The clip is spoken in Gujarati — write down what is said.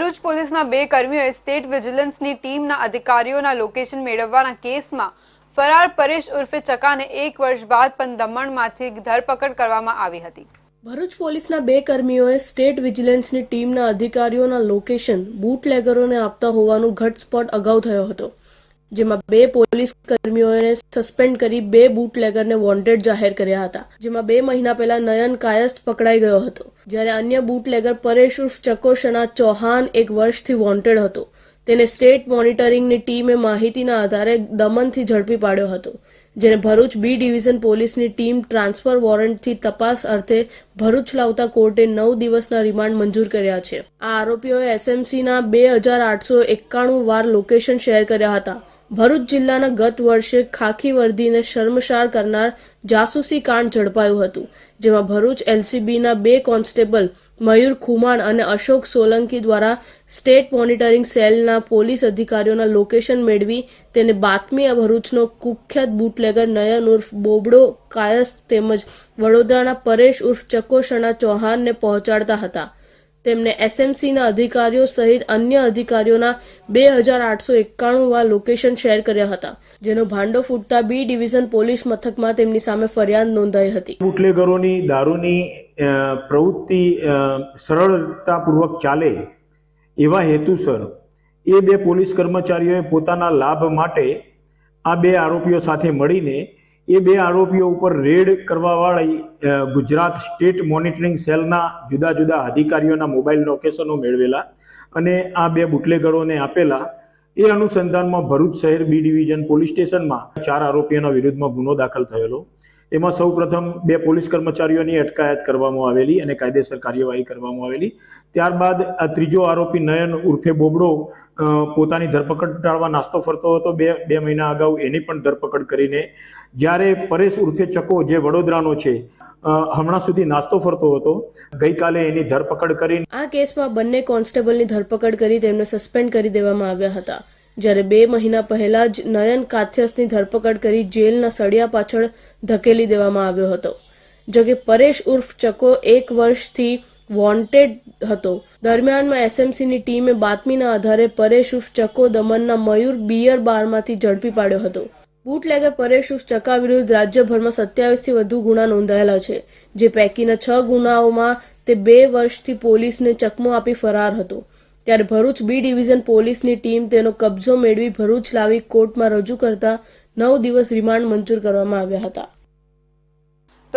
ભરૂચ પોલીસના બે કર્મીઓએ સ્ટેટ વિજિલન્સની ટીમના અધિકારીઓના લોકેશન મેળવવાના કેસમાં ફરાર પરેશ ઉર્ફે ચકાને એક વર્ષ બાદ પણ દમણમાંથી ધરપકડ કરવામાં આવી હતી. ભરૂચ પોલીસના બે કર્મીઓએ સ્ટેટ વિજિલન્સની ટીમના અધિકારીઓના લોકેશન બૂટલેગરોને આપતા હોવાનું ઘટસ્ફોટ અગાઉ થયો હતો. જેમાં બે પોલીસ કર્મીઓને સસ્પેન્ડ કરી બે બુટલેગરને વોન્ટેડ જાહેર કર્યા હતા, જેમાં બે મહિના પહેલા નયન કાયસ્થ પકડાઈ ગયો હતો. જ્યારે અન્ય બૂટલેગર પરેશ ઉર્ફ ચકોશના ચૌહાણ એક વર્ષથી વોન્ટેડ હતો. તેને સ્ટેટ મોનિટરિંગની ટીમે માહિતીના આધારે દમનથી ઝડપી પાડ્યો હતો, જેને ભરૂચ બી ડિવિઝન પોલીસની ટીમ ટ્રાન્સફર વોરંટથી તપાસ અર્થે ભરૂચ લાવતા કોર્ટે નવ દિવસના રિમાન્ડ મંજૂર કર્યા છે. આ આરોપીઓએ એસએમસીના બે હજાર આઠસો એકાણું વાર લોકેશન શેર કર્યા હતા. ભરૂચ જિલ્લાના ગત વર્ષે ખાખી વર્દીને શર્મસાર કરનાર જાસૂસી કાંડ ઝડપાયું હતું, જેમાં ભરૂચ એલસીબીના બે કોન્સ્ટેબલ મયુર ખુમાણ અને અશોક સોલંકી દ્વારા સ્ટેટ મોનિટરિંગ સેલના પોલીસ અધિકારીઓના લોકેશન મેળવી તેને બાતમી ભરૂચનો કુખ્યાત બુટલેગર નયન ઉર્ફ બોબડો કાયસ્થ તેમજ વડોદરાના પરેશ ઉર્ફ ચકોશણા ચૌહાણને પહોંચાડતા હતા. તેમને એસએમસીના અધિકારીઓ સહિત અન્ય અધિકારીઓના બે હજાર આઠસો એકાણું વાર લોકેશન શેર કર્યા હતા, જેનો ભાંડો ફૂટતા બી ડિવિઝન પોલીસ મથકમાં તેમની સામે ફરિયાદ નોંધાઈ હતી. બુટલેગરોની દારૂની પ્રવૃત્તિ સરળતાપૂર્વક ચાલે એવા હેતુસર એ બે પોલીસ કર્મચારીઓએ પોતાના લાભ માટે આ બે આરોપીઓ સાથે મળીને એ બે આરોપીઓ ઉપર રેડ કરવાવાળી ગુજરાત સ્ટેટ મોનિટરિંગ સેલના જુદા જુદા અધિકારીઓના મોબાઈલ લોકેશનો મેળવેલા અને આ બે બુટલેગરોને આપેલા. એ અનુસંધાનમાં ભરૂચ શહેર બી ડિવિઝન પોલીસ સ્ટેશનમાં ચાર આરોપીઓના વિરુદ્ધમાં ગુનો દાખલ થયેલો. એમાં સૌપ્રથમ બે પોલીસ કર્મચારીઓની અટકાયત કરવામાં આવેલી અને કાયદેસર કાર્યવાહી કરવામાં આવેલી. ત્યારબાદ આ ત્રીજો આરોપી નયન ઉર્ફે બોબડો પોતાની ધરપકડ ટાળવા નાસ્તો ફરતો હતો બે બે મહિના અગાઉ એની પણ ધરપકડ કરીને. જ્યારે પરેશ ઉર્ફે ચકો, જે વડોદરાનો છે હમણાં સુધી નાસ્તો ફરતો હતો, ગઈકાલે એની ધરપકડ કરી આ કેસમાં બંને કોન્સ્ટેબલની ધરપકડ કરી તેમને સસ્પેન્ડ કરી દેવામાં આવ્યા હતા. જ્યારે બે મહિના પહેલા જ નયન કાથ્યસની ધરપકડ કરી જેલના સળિયા પાછળ ધકેલી દેવામાં આવ્યો હતો જોકે પરેશ ઉર્ફ ચકો એક વર્ષથી વોન્ટેડ હતો. દરમિયાનમાં એસએમસીની ટીમે બાતમીના આધારે પરેશ ઉર્ફ ચકો દમનના મયુર બિયર બારમાંથી ઝડપી પાડ્યો હતો. બુટલેગર પરેશ ઉર્ફ ચકા વિરુદ્ધ રાજ્યભરમાં સત્યાવીસથી વધુ ગુના નોંધાયેલા છે, જે પૈકીના છ ગુનાઓમાં તે બે વર્ષથી પોલીસને ચકમો આપી ફરાર હતો. ત્યારે ભરૂચ બી ડિવિઝન પોલીસની ટીમ તેનો કબજો મેળવી ભરૂચ લાવી કોર્ટમાં રજૂ કરતા નવ દિવસ રિમાન્ડ મંજૂર કરવામાં આવ્યા હતા.